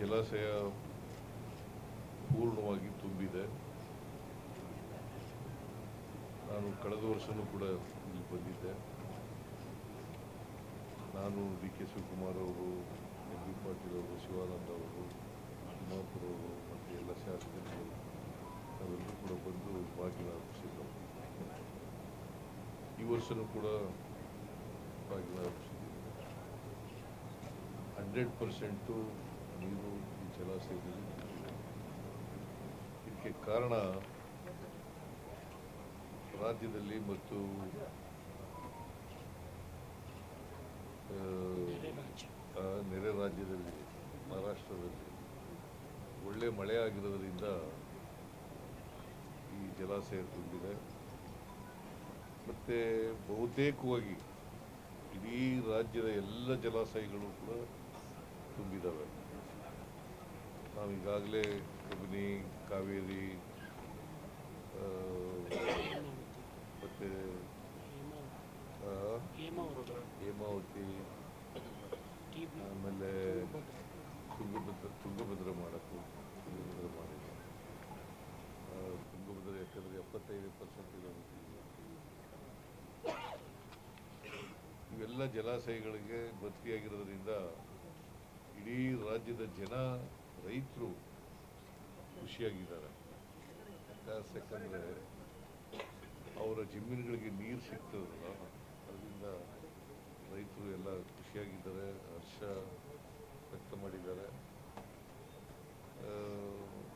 ಜಲಾಶಯ ಪೂರ್ಣವಾಗಿ ತುಂಬಿದೆ. ನಾನು ಕಳೆದ ವರ್ಷನೂ ಕೂಡ ಇಲ್ಲಿ ಬಂದಿದ್ದೆ. ನಾನು ಡಿ ಕೆ ಶಿವಕುಮಾರ್ ಅವರು, ಎಂ ಬಿ ಪಾಟೀಲ್ ಅವರು, ಶಿವಾನಂದ ಅವರು ತಿಮ್ಮಾಪುರ ಅವರು ಮತ್ತು ಎಲ್ಲ ಶಾಸಕರು ನಾವೆಲ್ಲರೂ ಕೂಡ ಬಂದು ಬಾಗಿಲ ಅರ್ಪಿಸಿದ್ದೆವು. ಈ ವರ್ಷನೂ ಕೂಡ ಬಾಗಿಲ ಅರ್ಪಿಸಿದ್ದೀವಿ. ಹಂಡ್ರೆಡ್ ಪರ್ಸೆಂಟು ನೀರು ಈ ಜಲಾಶಯದಲ್ಲಿ. ಇದಕ್ಕೆ ಕಾರಣ ರಾಜ್ಯದಲ್ಲಿ ಮತ್ತು ನೆರೆ ರಾಜ್ಯದಲ್ಲಿ, ಮಹಾರಾಷ್ಟ್ರದಲ್ಲಿ ಒಳ್ಳೆ ಮಳೆ ಆಗಿರೋದ್ರಿಂದ ಈ ಜಲಾಶಯ ತುಂಬಿದೆ ಮತ್ತು ಬಹುತೇಕವಾಗಿ ಇಡೀ ರಾಜ್ಯದ ಎಲ್ಲ ಜಲಾಶಯಗಳು ಕೂಡ ತುಂಬಿದ್ದಾವೆ ನಾವು ಈಗಾಗಲೇ ಕಬಿನಿ ಕಾವೇರಿ ಮತ್ತು ಹೇಮಾವತಿ ಆಮೇಲೆ ತುಂಗಭದ್ರ ತುಂಗಭದ್ರ ಮಾಡಕ್ಕೆ ತುಂಗಭದ್ರ ಮಾಡಿದೆ ಆ, ತುಂಗಭದ್ರ ಯಾಕಂದರೆ ಎಪ್ಪತ್ತೈದು ಪರ್ಸೆಂಟ್ ಇವೆಲ್ಲ ಜಲಾಶಯಗಳಿಗೆ ಭರ್ತಿಯಾಗಿರೋದ್ರಿಂದ ಇಡೀ ರಾಜ್ಯದ ಜನ ರೈತರು ಖುಷಿಯಾಗಿದ್ದಾರೆ. ಯಾಕಂದರೆ ಅವರ ಜಮೀನುಗಳಿಗೆ ನೀರು ಸಿಗ್ತದಲ್ಲ, ಅದರಿಂದ ರೈತರು ಎಲ್ಲ ಖುಷಿಯಾಗಿದ್ದಾರೆ, ಹರ್ಷ ವ್ಯಕ್ತ ಮಾಡಿದ್ದಾರೆ.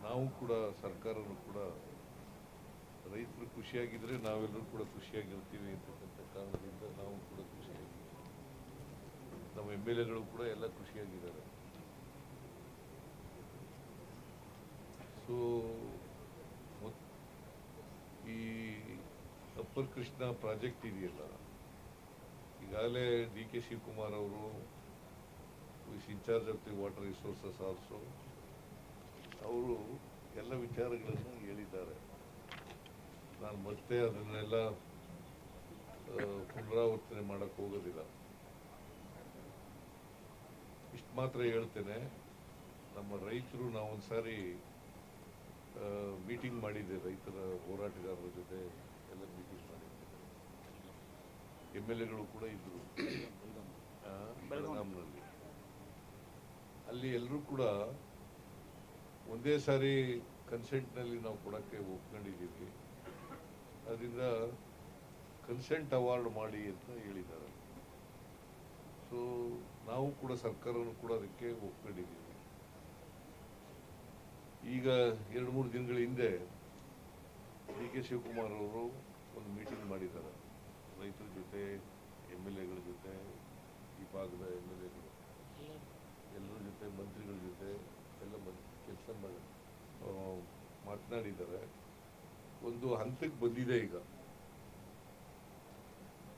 ನಾವು ಕೂಡ, ಸರ್ಕಾರನೂ ಕೂಡ ರೈತರು ಖುಷಿಯಾಗಿದ್ದರೆ ನಾವೆಲ್ಲರೂ ಕೂಡ ಖುಷಿಯಾಗಿರ್ತೀವಿ ಅಂತಕ್ಕಂಥ ಕಾರಣದಿಂದ ನಾವು ಕೂಡ ಖುಷಿಯಾಗಿದ್ದೀವಿ. ನಮ್ಮ ಎಂ ಎಲ್ ಎಗಳು ಕೂಡ ಎಲ್ಲ ಖುಷಿಯಾಗಿದ್ದಾರೆ ಸೊ ಈ ಅಪ್ಪರ್ ಕೃಷ್ಣ ಪ್ರಾಜೆಕ್ಟ್ ಇದೆಯಲ್ಲ? ಈಗಾಗಲೇ ಡಿ ಕೆ ಶಿವಕುಮಾರ್ ಅವರು incharge of the water resources also ಅವರು ಎಲ್ಲ ವಿಚಾರಗಳನ್ನು ಹೇಳಿದ್ದಾರೆ. ನಾನು ಮತ್ತೆ ಅದನ್ನೆಲ್ಲ ಪುನರಾವರ್ತನೆ ಮಾಡಕ್ಕೆ ಹೋಗೋದಿಲ್ಲ. ಇಷ್ಟು ಮಾತ್ರ ಹೇಳ್ತೇನೆ. ನಮ್ಮ ರೈತರು ನಾವೊಂದು ಸಾರಿ ಮೀಟಿಂಗ್ ಮಾಡಿದ್ದೆ, ರೈತರ ಹೋರಾಟಗಾರರ ಜೊತೆ. ಎಲ್ಲ ಬ್ರಿಟಿಷ್ ಎಂ ಎಲ್ ಎಗಳು ಕೂಡ ಇದ್ರು ಬೆಳಗಾಂನಲ್ಲಿ. ಅಲ್ಲಿ ಎಲ್ಲರೂ ಕೂಡ ಒಂದೇ ಸಾರಿ ಕನ್ಸೆಂಟ್ನಲ್ಲಿ ನಾವು ಕೊಡೋಕ್ಕೆ ಒಪ್ಕೊಂಡಿದ್ದೀವಿ. ಅದರಿಂದ ಕನ್ಸೆಂಟ್ ಅವಾರ್ಡ್ ಮಾಡಿ ಅಂತ ಹೇಳಿದ್ದಾರೆ. ಸೊ ನಾವು ಕೂಡ ಸರ್ಕಾರನೂ ಕೂಡ ಅದಕ್ಕೆ ಒಪ್ಕೊಂಡಿದ್ದೀವಿ. ಈಗ ಎರಡು ಮೂರು ದಿನಗಳ ಹಿಂದೆ ಡಿ ಕೆ ಶಿವಕುಮಾರ್ ಅವರು ಒಂದು ಮೀಟಿಂಗ್ ಮಾಡಿದ್ದಾರೆ. ರೈತರ ಜೊತೆ, ಎಂ ಎಲ್ ಎಗಳ ಜೊತೆ, ಈ ಭಾಗದ ಎಂ ಎಲ್ ಎಗಳು, ಎಲ್ಲರ ಜೊತೆ, ಮಂತ್ರಿಗಳ ಜೊತೆ ಎಲ್ಲ ಕೆಲಸ ಮಾಡಿ ಮಾತನಾಡಿದ್ದಾರೆ. ಒಂದು ಹಂತಕ್ಕೆ ಬಂದಿದೆ ಈಗ.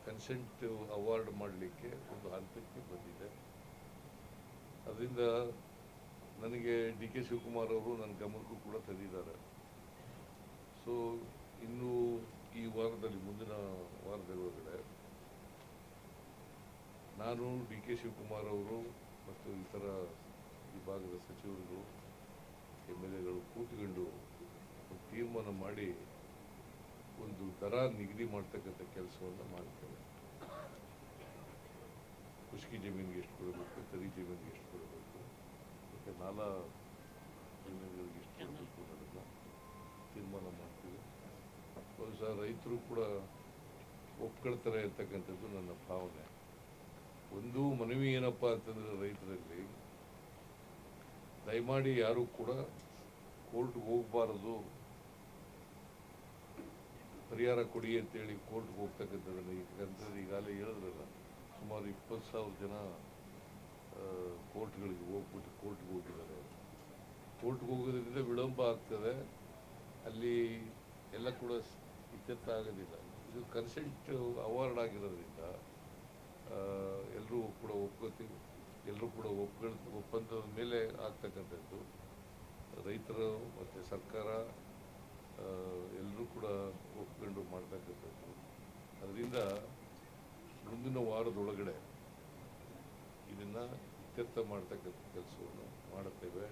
ಕನ್ಸೆಂಟ್ ಅವಾರ್ಡ್ ಮಾಡಲಿಕ್ಕೆ ಒಂದು ಹಂತಕ್ಕೆ ಬಂದಿದೆ. ಅದರಿಂದ ನನಗೆ ಡಿ ಕೆ ಶಿವಕುಮಾರ್ ಅವರು ನನ್ನ ಗಮನಕ್ಕೂ ಕೂಡ ತಂದಿದ್ದಾರೆ ಸೊ ಇನ್ನು ಈ ವಾರದಲ್ಲಿ ಮುಂದಿನ ವಾರದ ಒಳಗಡೆ ನಾನು ಡಿ ಕೆ ಶಿವಕುಮಾರ್ ಅವರು ಮತ್ತು ಇತರ ವಿಭಾಗದ ಸಚಿವರುಗಳು, ಎಂ ಎಲ್ ಎಗಳು ಕೂತ್ಕೊಂಡು ತೀರ್ಮಾನ ಮಾಡಿ ಒಂದು ದರ ನಿಗದಿ ಮಾಡ್ತಕ್ಕಂಥ ಕೆಲಸವನ್ನು ಮಾಡ್ತೇವೆ. ಖುಷ್ಕಿ ಜಮೀನಿಗೆ ಎಷ್ಟು ಕೊಡಬೇಕು, ತರಿ ಜಮೀನಿಗೆ ಎಷ್ಟು ಕೊಡಬೇಕು, ಮತ್ತು ನಾಲಾ ಜಮೀನುಗಳಿಗೆ ಎಷ್ಟು ಕೊಡಬೇಕು ಅನ್ನೋದನ್ನು ತೀರ್ಮಾನ ಮಾಡ್ತೀವಿ ಬಹುಶಃ ರೈತರು ಕೂಡ ಒಪ್ಕೊಳ್ತಾರೆ ಇರ್ತಕ್ಕಂಥದ್ದು ನನ್ನ ಭಾವನೆ. ಒಂದು ಮನವಿ ಏನಪ್ಪ ಅಂತಂದ್ರೆ ರೈತರಲ್ಲಿ, ದಯಮಾಡಿ ಯಾರು ಕೂಡ ಕೋರ್ಟ್ಗೆ ಹೋಗಬಾರದು. ಪರಿಹಾರ ಕೊಡಿ ಅಂತೇಳಿ ಕೋರ್ಟ್ಗೆ ಹೋಗ್ತಕ್ಕಂಥದ್ದನ್ನು ಈಗಂತಂದ್ರೆ ಈಗಾಗಲೇ ಹೇಳಿದ್ರಲ್ಲ, ಸುಮಾರು ಇಪ್ಪತ್ತು ಸಾವಿರ ಜನ ಕೋರ್ಟ್ಗಳಿಗೆ ಹೋಗ್ಬಿಟ್ಟು ಕೋರ್ಟ್ಗೆ ಹೋಗಿದ್ದಾರೆ. ಕೋರ್ಟ್ಗೆ ಹೋಗೋದ್ರಿಂದ ವಿಳಂಬ ಆಗ್ತದೆ. ಅಲ್ಲಿ ಎಲ್ಲ ಕೂಡ ಇತ್ಯರ್ಥ ಆಗೋದಿಲ್ಲ ಇದು ಕನ್ಸೆಂಟ್ ಅವಾರ್ಡ್ ಆಗಿರೋದ್ರಿಂದ ಎಲ್ಲರೂ ಕೂಡ ಒಪ್ಕೋತೀವಿ ಎಲ್ಲರೂ ಕೂಡ ಒಪ್ಕೊಳ್ ಒಪ್ಪಂದದ ಮೇಲೆ ಆಗ್ತಕ್ಕಂಥದ್ದು. ರೈತರು ಮತ್ತು ಸರ್ಕಾರ ಎಲ್ಲರೂ ಕೂಡ ಒಪ್ಕೊಂಡು ಮಾಡ್ತಕ್ಕಂಥದ್ದು. ಅದರಿಂದ ಮುಂದಿನ ವಾರದೊಳಗಡೆ ಇದನ್ನು ಇತ್ಯರ್ಥ ಮಾಡ್ತಕ್ಕಂಥ ಕೆಲಸವನ್ನು ಮಾಡುತ್ತೇವೆ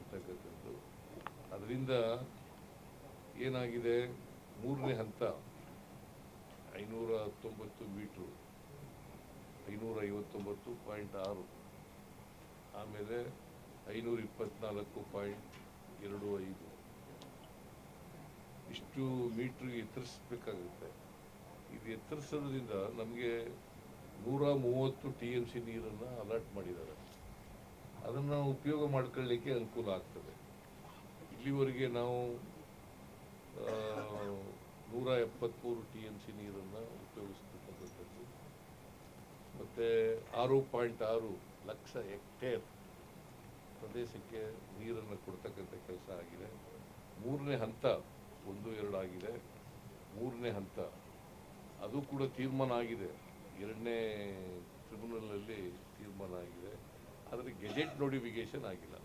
ಅಂತಕ್ಕಂಥದ್ದು. ಅದರಿಂದ ಏನಾಗಿದೆ? ಮೂರನೇ ಹಂತ ಐನೂರ ಹತ್ತೊಂಬತ್ತು ಮೀಟ್ರು, ಐನೂರ ಐವತ್ತೊಂಬತ್ತು ಪಾಯಿಂಟ್ ಆರು, ಆಮೇಲೆ ಐನೂರ ಇಪ್ಪತ್ನಾಲ್ಕು ಪಾಯಿಂಟ್ ಎರಡು ಐದು. ಇಷ್ಟು ಮೀಟ್ರಿಗೆ ಎತ್ತರಿಸಬೇಕಾಗುತ್ತೆ. ಇದು ಎತ್ತರಿಸೋದ್ರಿಂದ ನಮಗೆ ನೂರ ಮೂವತ್ತು ಟಿ ಎಂ ಸಿ ನೀರನ್ನು ಅಲರ್ಟ್ ಮಾಡಿದ್ದಾರೆ. ಅದನ್ನು ಉಪಯೋಗ ಮಾಡ್ಕೊಳ್ಳಿಕ್ಕೆ ಅನುಕೂಲ ಆಗ್ತದೆ. ಇಲ್ಲಿವರೆಗೆ ನಾವು ನೂರ ಎಪ್ಪತ್ತ್ಮೂರು ಟಿ ಎಂ ಸಿ ನೀರನ್ನು ಉಪಯೋಗಿಸ್ತಕ್ಕಂಥದ್ದು ಮತ್ತು ಆರು ಪಾಯಿಂಟ್ ಆರು ಲಕ್ಷ ಹೆಕ್ಟೇರ್ ಪ್ರದೇಶಕ್ಕೆ ನೀರನ್ನು ಕೊಡ್ತಕ್ಕಂಥ ಕೆಲಸ ಆಗಿದೆ. ಮೂರನೇ ಹಂತ ಒಂದು ಎರಡು ಆಗಿದೆ. ಮೂರನೇ ಹಂತ ಅದು ಕೂಡ ತೀರ್ಮಾನ ಆಗಿದೆ. ಎರಡನೇ ಟ್ರಿಬ್ಯುನಲಲ್ಲಿ ತೀರ್ಮಾನ ಆಗಿದೆ. ಆದರೆ ಗೆಜೆಟ್ ನೋಟಿಫಿಕೇಷನ್ ಆಗಿಲ್ಲ.